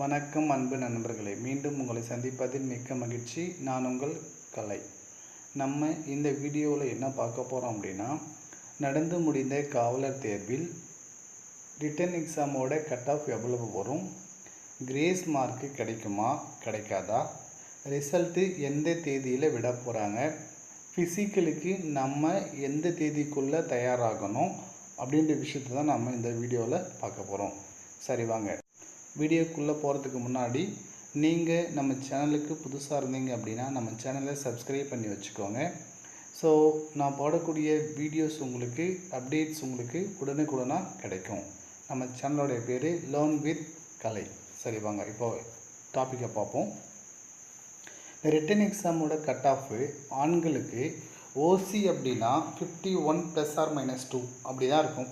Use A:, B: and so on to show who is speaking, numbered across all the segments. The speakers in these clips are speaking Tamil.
A: வணக்கம் அன்பு நண்பர்களே. மீண்டும் உங்களை சந்திப்பதில் மிக்க மகிழ்ச்சி. நான் உங்கள் கலை. நம்ம இந்த வீடியோவில் என்ன பார்க்க போகிறோம் அப்படின்னா நடந்து முடிந்த காவலர் தேர்வில் ரிட்டன் எக்ஸாமோட கட் ஆஃப் எவ்வளவு வரும்? கிரேஸ் மார்க்கு கிடைக்குமா? கிடைக்காதா? ரிசல்ட்டு எந்த தேதியில் விட போகிறாங்க ஃபிசிக்கலுக்கு நம்ம எந்த தேதிக்குள்ளே தயாராகணும்? அப்படின்ற விஷயத்தை தான் நம்ம இந்த வீடியோவில் பார்க்க போகிறோம் சரி வாங்க. வீடியோக்குள்ளே போகிறதுக்கு முன்னாடி நீங்கள் நம்ம சேனலுக்கு புதுசாக இருந்தீங்க அப்படின்னா நம்ம சேனலை சப்ஸ்கிரைப் பண்ணி வச்சுக்கோங்க. ஸோ நான் போடக்கூடிய வீடியோஸ் உங்களுக்கு அப்டேட்ஸ் உங்களுக்கு உடனுக்குடனாக கிடைக்கும். நம்ம சேனலோடைய பேர் லேர்ன் வித் கலை சரி வாங்க இப்போ டாப்பிக்கை பார்ப்போம். இந்த ரிட்டன் எக்ஸாமோட கட் ஆஃபு ஆண்களுக்கு ஓசி அப்படின்னா fifty one plus or minus two அப்படி தான் இருக்கும்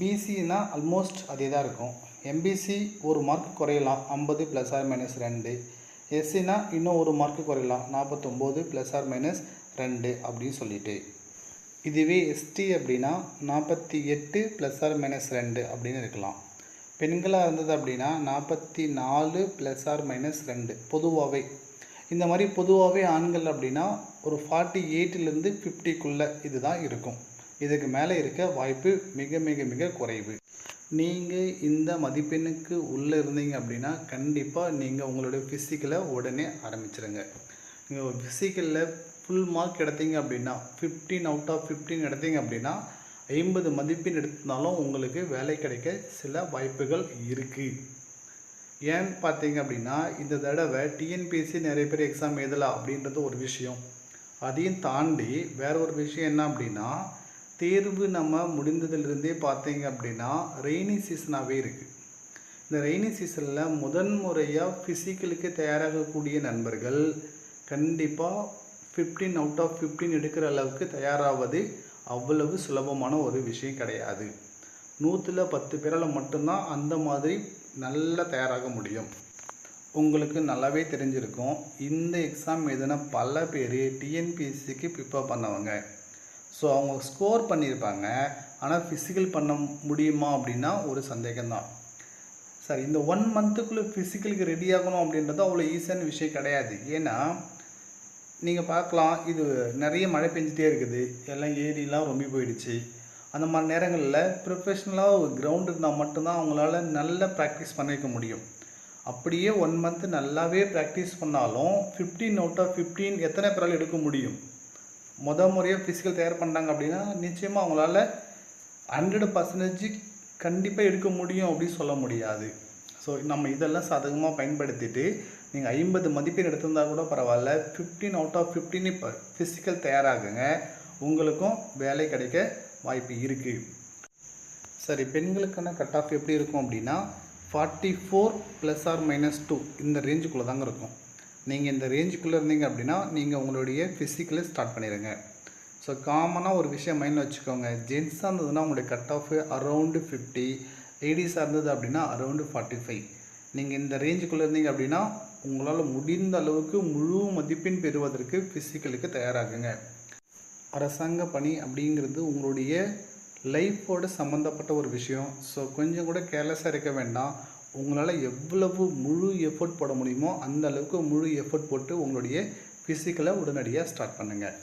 A: பிசின்னா ஆல்மோஸ்ட் அதே தான் இருக்கும். எம்பிசி ஒரு மார்க் குறையலாம் ஐம்பது ப்ளஸ் ஆர் மைனஸ் ரெண்டு. எஸ்சினா இன்னும் ஒரு மார்க் குறையலாம் நாற்பத்தொம்போது ப்ளஸ் ஆர் மைனஸ் ரெண்டு அப்படின்னு சொல்லிட்டு. இதுவே எஸ்டி அப்படின்னா நாற்பத்தி எட்டு ப்ளஸ் ஆர் மைனஸ் ரெண்டு அப்படின்னு இருக்கலாம். பெண்களாக இருந்தது அப்படின்னா நாற்பத்தி நாலு ப்ளஸ் ஆர் மைனஸ் ரெண்டு பொதுவாகவே இந்த மாதிரி பொதுவாகவே ஆண்கள் அப்படின்னா ஒரு ஃபார்ட்டி எயிட்டிலேருந்து ஃபிஃப்டிக்குள்ளே இதுதான் இருக்கும். இதுக்கு மேலே இருக்க வாய்ப்பு மிக மிக மிக குறைவு. நீங்கள் இந்த மதிப்பெண்ணுக்கு உள்ளே இருந்தீங்க அப்படின்னா கண்டிப்பாக நீங்கள் உங்களுடைய ஃபிசிக்கலை உடனே ஆரம்பிச்சிருங்க. நீங்கள் ஃபிசிக்கலில் ஃபுல் மார்க் எடுத்தீங்க அப்படின்னா ஃபிஃப்டீன் அவுட் ஆஃப் ஃபிஃப்டீன் எடுத்தீங்க அப்படின்னா ஐம்பது மதிப்பெண் எடுத்தாலும் உங்களுக்கு வேலை கிடைக்க சில வாய்ப்புகள் இருக்குது ஏன்னு பார்த்தீங்க அப்படின்னா இந்த தடவை டிஎன்பிஎஸ்சி நிறைய பேர் எக்ஸாம் எழுதலாம் அப்படின்றது ஒரு விஷயம். அதையும் தாண்டி வேற ஒரு விஷயம் என்ன அப்படின்னா தேர்வு நம்ம முடிந்ததிலிருந்தே பார்த்தீங்க அப்படின்னா ரெய்னி சீசனாகவே இருக்குது இந்த ரெய்னி சீசனில் முதன் முறையாக ஃபிசிக்கலுக்கு தயாராகக்கூடிய நண்பர்கள் கண்டிப்பாக ஃபிஃப்டீன் அவுட் ஆஃப் ஃபிஃப்டீன் எடுக்கிற அளவுக்கு தயாராவது அவ்வளவு சுலபமான ஒரு விஷயம் கிடையாது. நூற்றில் பத்து பேரால் மட்டும்தான் அந்த மாதிரி நல்லா தயாராக முடியும். உங்களுக்கு நல்லாவே தெரிஞ்சிருக்கும். இந்த எக்ஸாம் எதுனா பல பேர் டிஎன்பிஎஸ்சிக்கு ப்ரிப்பேர் பண்ணவங்க. ஸோ அவங்க ஸ்கோர் பண்ணியிருப்பாங்க. ஆனால் ஃபிசிக்கல் பண்ண முடியுமா அப்படின்னா ஒரு சந்தேகம்தான். சார் இந்த ஒன் மந்த்துக்குள்ளே ஃபிசிக்கலுக்கு ரெடி ஆகணும் அப்படின்றது அவ்வளோ ஈஸியான விஷயம் கிடையாது. ஏன்னா நீங்கள் பார்க்கலாம் இது நிறைய மழை பெஞ்சிட்டே இருக்குது. எல்லாம் ஏரிலாம் ரொம்ப போயிடுச்சு. அந்த மாதிரி நேரங்களில் ப்ரொஃபஷ்னலாக ஒரு கிரவுண்ட் இருந்தால் மட்டும்தான் அவங்களால நல்ல ப்ராக்டிஸ் பண்ணிக்க முடியும். அப்படியே ஒன் மந்த் நல்லாவே ப்ராக்டிஸ் பண்ணாலும் ஃபிஃப்டீன் அவுட் ஆஃப் ஃபிஃப்டீன் எத்தனை பேரால் எடுக்க முடியும்? முத முறையாக ஃபிசிக்கல் தயார் பண்ணாங்க அப்படின்னா நிச்சயமாக அவங்களால ஹண்ட்ரட் பர்சன்டேஜ் கண்டிப்பாக எடுக்க முடியும் அப்படின்னு சொல்ல முடியாது. ஸோ நம்ம இதெல்லாம் சாதகமாக பயன்படுத்திட்டு நீங்கள் ஐம்பது மதிப்பெண் எடுத்திருந்தா கூட பரவாயில்ல ஃபிஃப்டீன் அவுட் ஆஃப் ஃபிஃப்டின் இப்போ ஃபிசிக்கல் தயாராகுங்க. உங்களுக்கும் வேலை கிடைக்க வாய்ப்பு இருக்குது சரி பெண்களுக்கான கட் ஆஃப் எப்படி இருக்கும் அப்படின்னா forty four plus or minus two இந்த ரேஞ்சுக்குள்ளே தாங்க இருக்கும். நீங்கள் இந்த ரேஞ்சுக்குள்ளே இருந்தீங்க அப்படின்னா நீங்கள் உங்களுடைய ஃபிசிக்கலே ஸ்டார்ட் பண்ணிடுங்க ஸோ காமனாக ஒரு விஷயம் மைண்டில் வச்சுக்கோங்க. ஜென்ஸாக இருந்ததுன்னா உங்களுடைய கட் ஆஃப் அரௌண்டு ஃபிஃப்டி லேடிஸாக இருந்தது அப்படின்னா அரௌண்டு ஃபார்ட்டி ஃபைவ் நீங்கள் இந்த ரேஞ்சுக்குள்ளே இருந்தீங்க அப்படின்னா உங்களால் முடிந்த அளவுக்கு முழு மதிப்பெண் பெறுவதற்கு ஃபிசிக்கலுக்கு தயாராகுங்க. அரசாங்க பணி அப்படிங்கிறது உங்களுடைய லைஃபோட சம்மந்தப்பட்ட ஒரு விஷயம். ஸோ கொஞ்சம் கூட கேர்லெஸ்ஸாக இருக்க வேண்டாம். உங்களால் எவ்வளவு முழு எஃபோர்ட் போட முடியுமோ அந்த அளவுக்கு முழு எஃபோர்ட் போட்டு உங்களுடைய ஃபிசிக்கலை உடனடியாக ஸ்டார்ட் பண்ணுங்கள்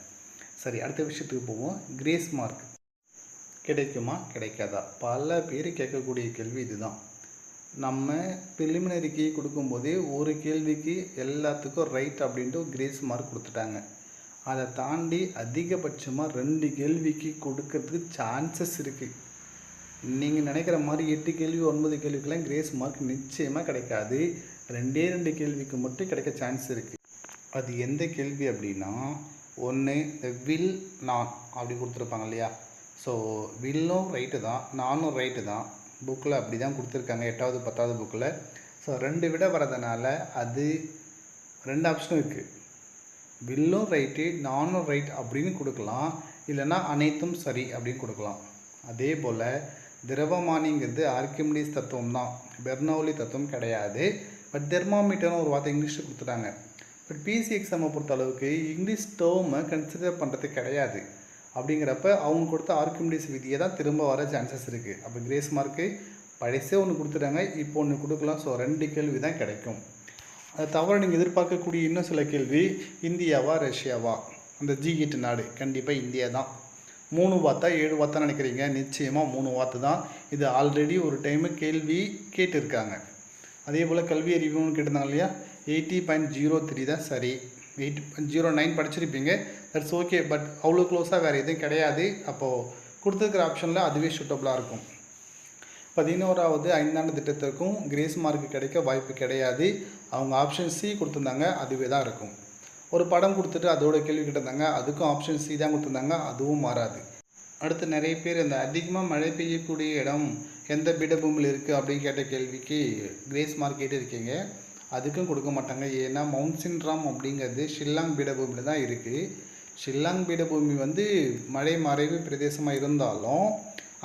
A: சரி அடுத்த விஷயத்துக்கு போவோம். கிரேஸ் மார்க் கிடைக்குமா? கிடைக்காதா? பல பேர் கேட்கக்கூடிய கேள்வி இதுதான். நம்ம ப்ரிலிமினரிக்கு கொடுக்கும்போதே ஒரு கேள்விக்கு எல்லாத்துக்கும் ரைட் அப்படின்ட்டு கிரேஸ் மார்க் கொடுத்துட்டாங்க. அதை தாண்டி அதிகபட்சமாக ரெண்டு கேள்விக்கு கொடுக்கறதுக்கு சான்சஸ் இருக்குது நீங்கள் நினைக்கிற மாதிரி எட்டு கேள்வி ஒன்பது கேள்விக்கெல்லாம் கிரேஸ் மார்க் நிச்சயமாக கிடைக்காது. ரெண்டே ரெண்டு கேள்விக்கு மட்டும் கிடைக்க சான்ஸ் இருக்குது அது எந்த கேள்வி அப்படின்னா ஒன்று வில் நான் அப்படி கொடுத்துருப்பாங்க இல்லையா? ஸோ வில்லும் ரைட்டு தான் நானும் ரைட்டு தான். புக்கில் அப்படி தான் கொடுத்துருக்காங்க எட்டாவது பத்தாவது புக்கில் ஸோ ரெண்டு விட வரதுனால அது ரெண்டு ஆப்ஷனும் இருக்குது வில்லும் ரைட்டு நானும் ரைட் அப்படின்னு கொடுக்கலாம். இல்லைன்னா அனைத்தும் சரி அப்படின்னு கொடுக்கலாம். அதே போல் திரவமானிங்கிறது ஆர்கிமிடிஸ் தத்துவம் தான் பெர்னௌலி தத்துவம் கிடையாது. பட் தெர்மாமீட்டர்னு ஒரு வார்த்தை இங்கிலீஷில் கொடுத்துட்டாங்க. பட் பிசி எக்ஸாமை பொறுத்த அளவுக்கு இங்கிலீஷ் டேர்மை கன்சிடர் பண்ணுறது கிடையாது. அப்படிங்கிறப்ப அவங்க கொடுத்த ஆர்கிமிடிஸ் விதியை தான் திரும்ப வர சான்சஸ் இருக்குது அப்போ கிரேஸ் மார்க்கு பழசே ஒன்று கொடுத்துட்டாங்க. இப்போ ஒன்று கொடுக்கலாம். ஸோ ரெண்டு கேள்வி தான் கிடைக்கும். அது தவிர நீங்கள் எதிர்பார்க்கக்கூடிய இன்னும் சில கேள்வி. இந்தியாவா ரஷ்யாவா? அந்த ஜி எட்டு நாடு. கண்டிப்பாக இந்தியா தான் மூணு வாத்தா ஏழு வாத்தா நினைக்கிறீங்க? நிச்சயமாக மூணு வாத்து தான். இது ஆல்ரெடி ஒரு டைமு கேள்வி கேட்டிருக்காங்க. அதே போல் கல்வி அறிவுன்னு கேட்டிருந்தாங்க இல்லையா? எயிட்டி பாயிண்ட் ஜீரோ த்ரீ தான் சரி. எயிட் ஜீரோ நைன் படிச்சிருப்பீங்க. தட்ஸ் ஓகே பட் அவ்வளோ க்ளோஸாக வேறு எதுவும் கிடையாது. அப்போது கொடுத்துருக்குற ஆப்ஷனில் அதுவே சூட்டபுளாக இருக்கும். பதினோராவது ஐந்தாண்டு திட்டத்திற்கும் கிரேஸ் மார்க் கிடைக்க வாய்ப்பு கிடையாது. அவங்க ஆப்ஷன் சி கொடுத்துருந்தாங்க. அதுவே தான் இருக்கும். ஒரு படம் கொடுத்துட்டு அதோட கேள்வி கேட்டிருந்தாங்க. அதுக்கும் ஆப்ஷன் சி தான் கொடுத்துருந்தாங்க. அதுவும் மாறாது. அடுத்து நிறைய பேர் இந்த அதிகமாக மழை பெய்யக்கூடிய இடம் எந்த பீடபூமியில் இருக்குது அப்படின்னு கேட்ட கேள்விக்கு கிரேஸ் மார்க் கேட்டிருக்கீங்க. அதுக்கும் கொடுக்க மாட்டாங்க. ஏன்னா மவுண்ட் சின்ராம் அப்படிங்கிறது ஷில்லாங் பீடபூமியில் தான் இருக்குது ஷில்லாங் பீடபூமி வந்து மழை மறைவு பிரதேசமாக இருந்தாலும்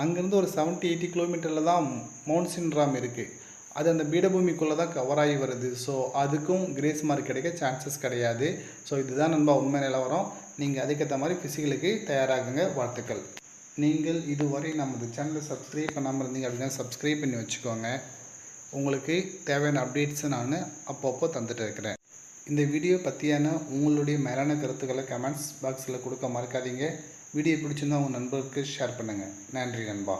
A: அங்கேருந்து ஒரு செவன்ட்டி எயிட்டி கிலோமீட்டரில் தான் மவுண்ட் சின்ராம் இருக்குது அது அந்த பீடபூமிக்குள்ளே தான் கவர் ஆகி வருது. ஸோ அதுக்கும் கிரேஸ் மார்க் கிடைக்க சான்சஸ் கிடையாது. ஸோ இதுதான் நண்பா உண்மை நிலவரம். நீங்கள் அதுக்கேற்ற மாதிரி ஃபிசிக்கலுக்கு தயாராகுங்க. வாழ்த்துக்கள். நீங்கள் இதுவரை நமது சேனலை சப்ஸ்கிரைப் பண்ணாமல் இருந்தீங்க அப்படின்னா சப்ஸ்கிரைப் பண்ணி வச்சுக்கோங்க. உங்களுக்கு தேவையான அப்டேட்ஸை நான் அப்பப்போ தந்துட்டு இருக்கிறேன். இந்த வீடியோ பற்றியான உங்களுடைய மேலான கருத்துக்களை கமெண்ட்ஸ் பாக்ஸில் கொடுக்க மறக்காதீங்க. வீடியோ பிடிச்சிருந்தா உங்கள் நண்பருக்கு ஷேர் பண்ணுங்கள் நன்றி நண்பா.